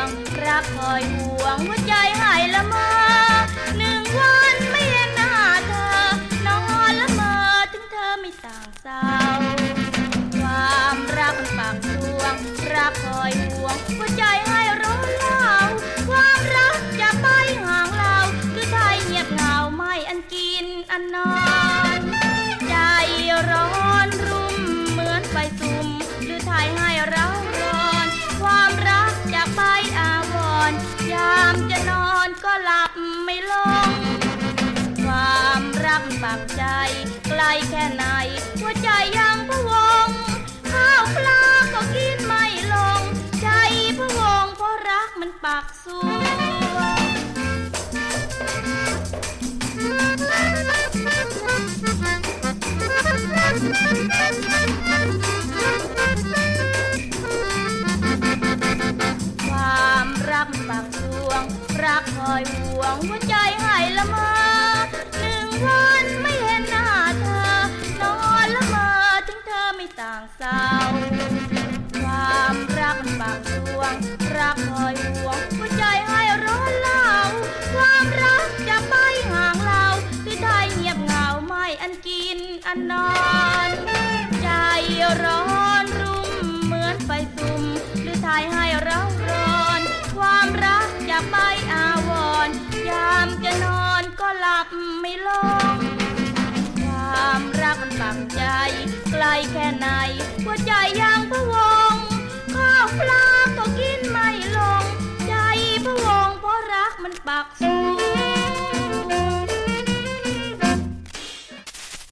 วงรักคอยห่วงหัวใจหายละเมอ ไม่ลง ความรักปากใจไกลแค่ไหน หัวใจยังพะวง ข้าวปลาก็กินไม่ลง ใจพะวงเพราะรักมันปากสูง ละเมอหนึ่งวันไม่เห็นหน้าเธอ นอนละเมอถึงเธอไม่ต่างเศร้าความรักมันปักดวง รักคอยห่วงหัวใจให้ร้อนเล่าความรักจะไปห่างเราที่ได้เงียบเหงาไม่อันกินอันนอน ใจร้อน ไม่ลงความรักมันปักใจไกลแค่ไหนหัวใจยังพะวงข้าวปลาก็กินไม่ลง ใจพะวงเพราะรักมันปัก